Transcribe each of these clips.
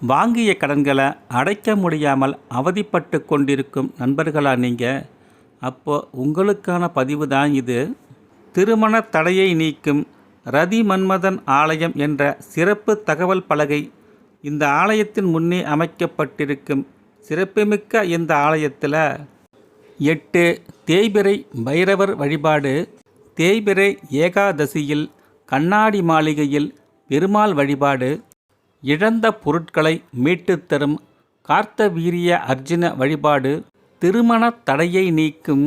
வாங்கிய கடன்களை அடைக்க முடியாமல் அவதிப்பட்டு கொண்டிருக்கும் நண்பர்களா நீங்கள் அப்போ உங்களுக்கான பதிவு தான் இது. திருமண தடையை நீக்கும் ரதி மன்மதன் ஆலயம் என்ற சிறப்பு தகவல் பலகை இந்த ஆலயத்தின் முன்னே அமைக்கப்பட்டிருக்கும். சிறப்புமிக்க இந்த ஆலயத்தில் எட்டு தேய்பிரை பைரவர் வழிபாடு தேய்பிரை ஏகாதசியில் கண்ணாடி மாளிகையில் பெருமாள் வழிபாடு இழந்த பொருட்களை மீட்டுத் தரும் கார்த்தவீரிய அர்ஜுன வழிபாடு திருமண தடையை நீக்கும்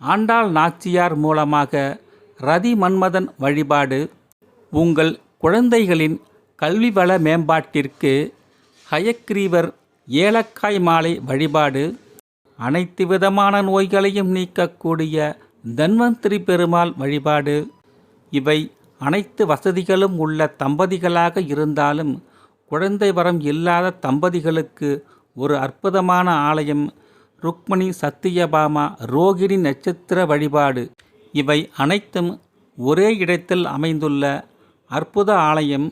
ஆண்டாள் நாச்சியார் மூலமாக ரதி மன்மதன் வழிபாடு உங்கள் குழந்தைகளின் கல்வி வள மேம்பாட்டிற்கு ஹயக்ரீவர் ஏலக்காய் மாலை வழிபாடு அனைத்து விதமான நோய்களையும் நீக்கக்கூடிய தன்வந்திரி பெருமாள் வழிபாடு. இவை அனைத்து வசதிகளும் உள்ள தம்பதிகளாக இருந்தாலும் குழந்தை வரம் இல்லாத தம்பதிகளுக்கு ஒரு அற்புதமான ஆலயம் ருக்மணி சத்தியபாமா ரோகிணி நட்சத்திர வழிபாடு. இவை அனைத்தும் ஒரே இடத்தில் அமைந்துள்ள அற்புத ஆலயம்.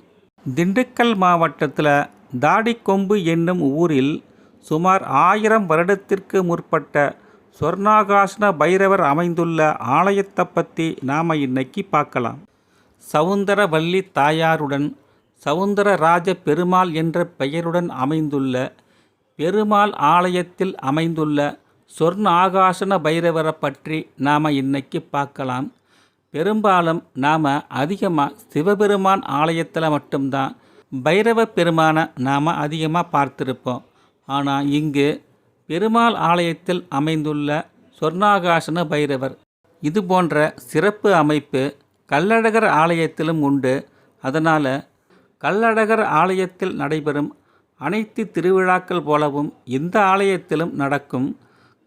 திண்டுக்கல் மாவட்டத்தில் தாடிக்கொம்பு என்னும் ஊரில் சுமார் ஆயிரம் வருடத்திற்கு முற்பட்ட சொர்ணாகாசன பைரவர் அமைந்துள்ள ஆலயத்தை பற்றி நாம் இன்னைக்கு பார்க்கலாம். சவுந்தரவல்லி தாயாருடன் சவுந்தரராஜ பெருமாள் என்ற பெயருடன் அமைந்துள்ள பெருமாள் ஆலயத்தில் அமைந்துள்ள சொர்ண ஆகாசன பைரவரை பற்றி நாம் இன்னைக்கு பார்க்கலாம். பெரும்பாலும் நாம் அதிகமாக சிவபெருமான் ஆலயத்தில் மட்டும்தான் பைரவ பெருமானை நாம் அதிகமாக பார்த்துருப்போம். ஆனால் இங்கு பெருமாள் ஆலயத்தில் அமைந்துள்ள சொர்ணாகாசன பைரவர் இது போன்ற சிறப்பு அமைப்பு கல்லழகர் ஆலயத்திலும் உண்டு. அதனால் கல்லழகர் ஆலயத்தில் நடைபெறும் அனைத்து திருவிழாக்கள் போலவும் இந்த ஆலயத்திலும் நடக்கும்.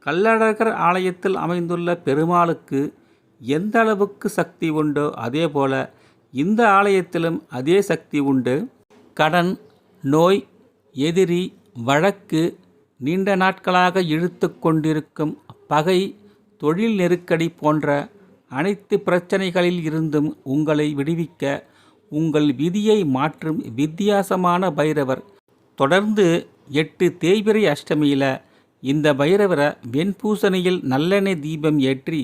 கல்லழகர் ஆலயத்தில் அமைந்துள்ள பெருமாளுக்கு எந்த அளவுக்கு சக்தி உண்டோ அதே போல இந்த ஆலயத்திலும் அதே சக்தி உண்டு. கடன் நோய் எதிரி வழக்கு நீண்ட நாட்களாக இழுத்து கொண்டிருக்கும் பகை தொழில் நெருக்கடி போன்ற அனைத்து பிரச்சனைகளில் இருந்தும் உங்களை விடுவிக்க உங்கள் விதியை மாற்றும் வித்தியாசமான பைரவர். தொடர்ந்து எட்டு தேய்பிரை அஷ்டமியில் இந்த பைரவரை வெண்பூசணியில் நல்லெண்ணெய் தீபம் ஏற்றி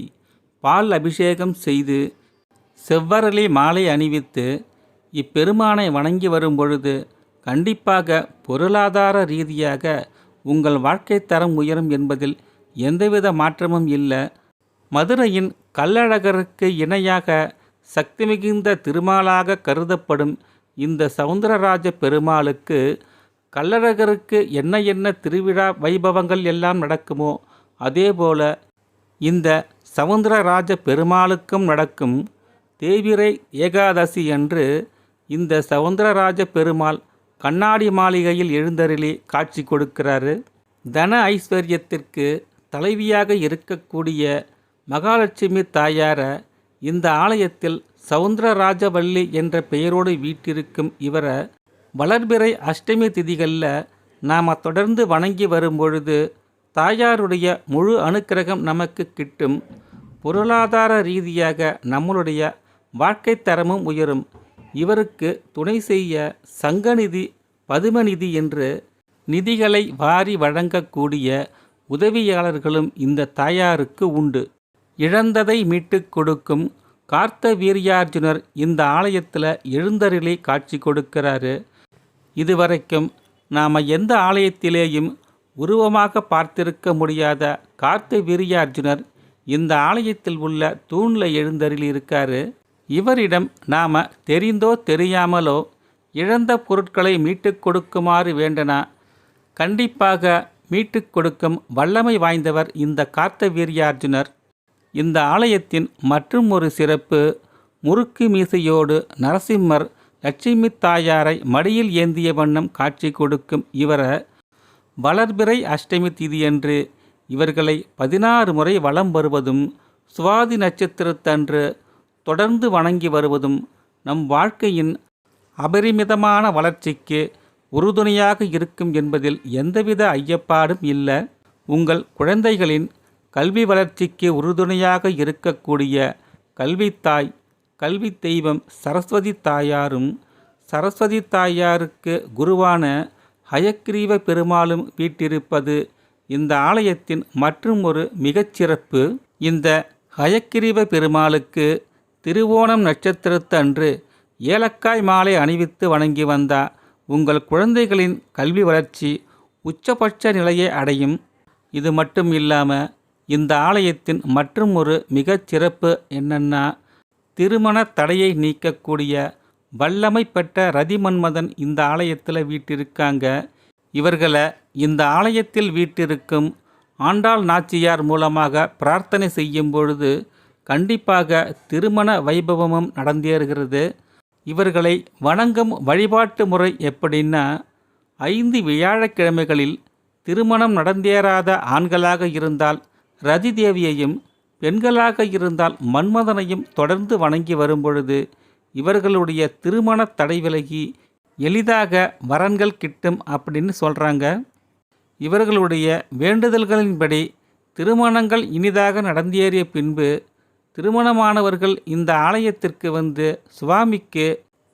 பால் அபிஷேகம் செய்து செவ்வரளி மாலை அணிவித்து இப்பெருமானை வணங்கி வரும் பொழுது கண்டிப்பாக பொருளாதார ரீதியாக உங்கள் வாழ்க்கை தரம் உயரும் என்பதில் எந்தவித மாற்றமும் இல்லை. மதுரையின் கல்லழகருக்கு இணையாக சக்தி மிகுந்த திருமாலாக கருதப்படும் இந்த சவுந்தரராஜ பெருமாளுக்கு கல்லழகருக்கு என்ன என்ன திருவிழா வைபவங்கள் எல்லாம் நடக்குமோ அதேபோல இந்த சவுந்தரராஜ பெருமாளுக்கும் நடக்கும் தேவிரை ஏகாதசி என்று இந்த சவுந்தரராஜ பெருமாள் கண்ணாடி மாளிகையில் எழுந்தருளி காட்சி கொடுக்கிறாரு. தன ஐஸ்வர்யத்திற்கு தலைவியாக இருக்கக்கூடிய மகாலட்சுமி தாயாரை இந்த ஆலயத்தில் சவுந்தரராஜவல்லி என்ற பெயரோடு வீட்டிருக்கும் இவரை வளர்பிறை அஷ்டமி திதிகளில் நாம் தொடர்ந்து வணங்கி வரும்பொழுது தாயாருடைய முழு அனுக்கிரகம் நமக்கு கிட்டும். பொருளாதார ரீதியாக நம்மளுடைய வாழ்க்கை தரமும் உயரும். இவருக்கு துணை செய்ய சங்கநிதி பதுமநிதி என்று நிதிகளை வாரி வழங்கக்கூடிய உதவியாளர்களும் இந்த தாயாருக்கு உண்டு. இழந்ததை மீட்டுக் கொடுக்கும் கார்த்த வீரியார்ஜுனர் இந்த ஆலயத்தில் எழுந்தருளி காட்சி கொடுக்கிறாரு. இதுவரைக்கும் நாம் எந்த ஆலயத்திலேயும் உருவமாக பார்த்திருக்க முடியாத கார்த்த வீரியார்ஜுனர் இந்த ஆலயத்தில் உள்ள தூணில் எழுந்தருளி இருக்காரு. இவரிடம் நாம் தெரிந்தோ தெரியாமலோ இழந்த பொருட்களை மீட்டுக் கொடுக்குமாறு வேண்டனா கண்டிப்பாக மீட்டுக் கொடுக்கும் வல்லமை வாய்ந்தவர் இந்த கார்த்த வீரியார்ஜுனர் இந்த ஆலயத்தின் மற்றும் ஒரு சிறப்பு முறுக்கு மீசையோடு நரசிம்மர் லட்சுமி தாயாரை மடியில் ஏந்திய வண்ணம் காட்சி கொடுக்கும் இவர வளர்பிறை அஷ்டமி திதியன்று இவர்களை பதினாறு முறை வலம் வருவதும் சுவாதி நட்சத்திரத்தன்று தொடர்ந்து வணங்கி வருவதும் நம் வாழ்க்கையின் அபரிமிதமான வளர்ச்சிக்கு உறுதுணையாக இருக்கும் என்பதில் எந்தவித ஐயப்பாடும் இல்லை. உங்கள் குழந்தைகளின் கல்வி வளர்ச்சிக்கு உறுதுணையாக இருக்கக்கூடிய கல்வித்தாய் கல்வி தெய்வம் சரஸ்வதி தாயாரும் சரஸ்வதி தாயாருக்கு குருவான ஹயக்ரீவ பெருமாளும் வீட்டிருப்பது இந்த ஆலயத்தின் மற்றும் ஒரு மிகச்சிறப்பு இந்த ஹயக்கிரீவ பெருமாளுக்கு திருவோணம் நட்சத்திரத்து அன்று ஏலக்காய் மாலை அணிவித்து வணங்கி வந்தா உங்கள் குழந்தைகளின் கல்வி வளர்ச்சி உச்சபட்ச நிலையை அடையும். இது மட்டும் இல்லாமல் இந்த ஆலயத்தின் மற்றும் ஒரு மிகச்சிறப்பு என்னென்னா திருமண தடையை நீக்கக்கூடிய வல்லமை பெற்ற ரதிமன்மதன் இந்த ஆலயத்தில் வீட்டிருக்காங்க. இவர்களை இந்த ஆலயத்தில் வீட்டிருக்கும் ஆண்டாள் நாச்சியார் மூலமாக பிரார்த்தனை செய்யும் பொழுது கண்டிப்பாக திருமண வைபவமும் நடந்தேறுகிறது. இவர்களை வணங்கும் வழிபாட்டு முறை எப்படின்னா ஐந்து வியாழக்கிழமைகளில் திருமணம் நடந்தேறாத ஆண்களாக இருந்தால் ரதி தேவியையும் பெண்களாக இருந்தால் மன்மதனையும் தொடர்ந்து வணங்கி வரும்பொழுது இவர்களுடைய திருமண தடை விலகி எளிதாக வரன்கள் கிட்டும் அப்படின்னு சொல்கிறாங்க இவர்களுடைய வேண்டுதல்களின்படி திருமணங்கள் இனிதாக நடந்தேறிய பின்பு திருமணமானவர்கள் இந்த ஆலயத்திற்கு வந்து சுவாமிக்கு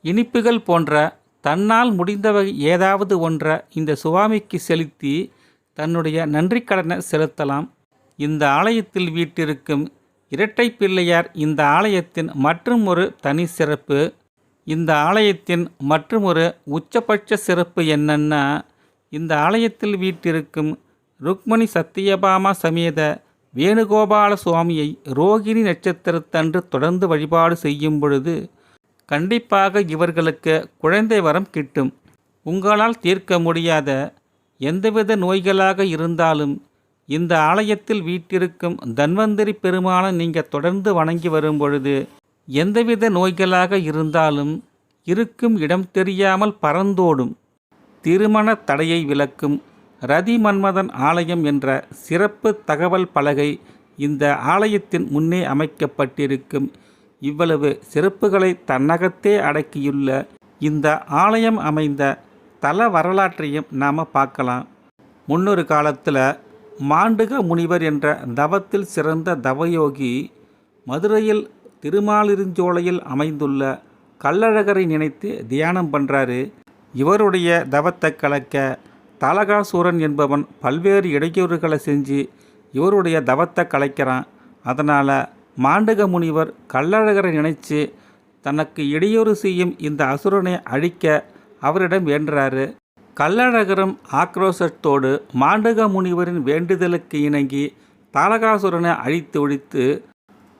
இனிப்புகள் போன்ற தன்னால் முடிந்தவை ஏதாவது ஒன்றை இந்த சுவாமிக்கு செலுத்தி தன்னுடைய நன்றிக்கடனை செலுத்தலாம். இந்த ஆலயத்தில் வீட்டிருக்கும் இரட்டை பிள்ளையார் இந்த ஆலயத்தின் மற்றுமொரு தனி சிறப்பு. இந்த ஆலயத்தின் மற்றுமொரு உச்சபட்ச சிறப்பு என்னன்னா இந்த ஆலயத்தில் வீட்டிருக்கும் ருக்மணி சத்தியபாமா சமேத வேணுகோபால சுவாமியை ரோகிணி நட்சத்திரத்தன்று தொடர்ந்து வழிபாடு செய்யும் பொழுது கண்டிப்பாக இவர்களுக்கு குழந்தை வரம் கிட்டும். உங்களால் தீர்க்க முடியாத எந்தவித நோய்களாக இருந்தாலும் இந்த ஆலயத்தில் வீட்டிருக்கும் தன்வந்திரி பெருமானை நீங்கள் தொடர்ந்து வணங்கி வரும் பொழுது எந்தவித நோய்களாக இருந்தாலும் இருக்கும் இடம் தெரியாமல் பறந்தோடும். திருமண தடையை விளக்கும் ரதி மன்மதன் ஆலயம் என்ற சிறப்பு தகவல் பலகை இந்த ஆலயத்தின் முன்னே அமைக்கப்பட்டிருக்கும். இவ்வளவு சிறப்புகளை தன்னகத்தே அடக்கியுள்ள இந்த ஆலயம் அமைந்த தல வரலாற்றையும் நாம் பார்க்கலாம். முன்னொரு காலத்தில் மாண்டுக முனிவர் என்ற தவத்தில் சிறந்த தவயோகி மதுரையில் திருமாலிருஞ்சோலையில் அமைந்துள்ள கள்ளழகரை நினைத்து தியானம் பண்ணுறாரு இவருடைய தவத்தை கலக்க தலகாசூரன் என்பவன் பல்வேறு இடையூறுகளை செஞ்சு இவருடைய தவத்தை கலைக்கிறான். அதனால் மாண்டக முனிவர் கள்ளழகரை நினைச்சு தனக்கு இடையூறு செய்யும் இந்த அசுரனை அழிக்க அவரிடம் வேண்டுறாரு. கள்ளழகரும் ஆக்ரோஷத்தோடு மாண்டக முனிவரின் வேண்டுதலுக்கு இணங்கி தாலகாசுரனை அழித்து ஒழித்து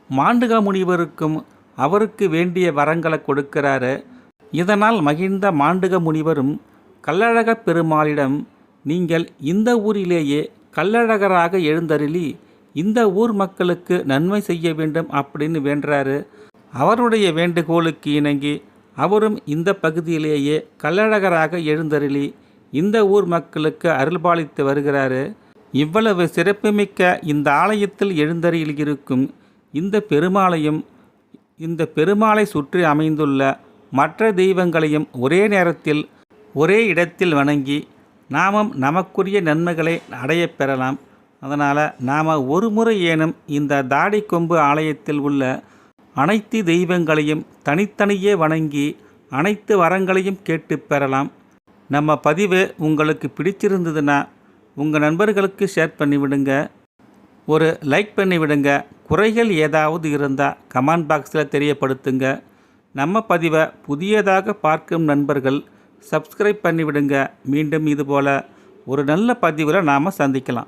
மாண்டக முனிவருக்கும் அவருக்கு வேண்டிய வரங்களை கொடுக்கிறாரு. இதனால் மகிழ்ந்த மாண்டக முனிவரும் கள்ளழகப் பெருமாளிடம் நீங்கள் இந்த ஊரிலேயே கள்ளழகராக எழுந்தருளி இந்த ஊர் மக்களுக்கு நன்மை செய்ய வேண்டும் அப்படின்னு வேண்டுறாரு. அவருடைய வேண்டுகோளுக்கு இணங்கி அவரும் இந்த பகுதியிலேயே கள்ளழகராக எழுந்தருளி இந்த ஊர் மக்களுக்கு அருள்பாலித்து வருகிறாரு. இவ்வளவு சிறப்புமிக்க இந்த ஆலயத்தில் எழுந்தறையில் இருக்கும் இந்த பெருமாளையும் இந்த பெருமாளை சுற்றி அமைந்துள்ள மற்ற தெய்வங்களையும் ஒரே நேரத்தில் ஒரே இடத்தில் வணங்கி நாமும் நமக்குரிய நன்மைகளை அடைய பெறலாம். அதனால் நாம் ஒரு முறை ஏனும் இந்த தாடி கொம்பு ஆலயத்தில் உள்ள அனைத்து தெய்வங்களையும் தனித்தனியே வணங்கி அனைத்து வரங்களையும் கேட்டு பெறலாம். நம்ம பதிவு உங்களுக்கு பிடிச்சிருந்ததுன்னா உங்கள் நண்பர்களுக்கு ஷேர் பண்ணிவிடுங்க. ஒரு லைக் பண்ணிவிடுங்க. குறைகள் ஏதாவது இருந்தால் கமெண்ட் பாக்ஸில் தெரியப்படுத்துங்க. நம்ம பதிவை புதியதாக பார்க்கும் நண்பர்கள் சப்ஸ்கிரைப் பண்ணிவிடுங்க. மீண்டும் இதுபோல் ஒரு நல்ல பதிவில் நாம் சந்திக்கலாம்.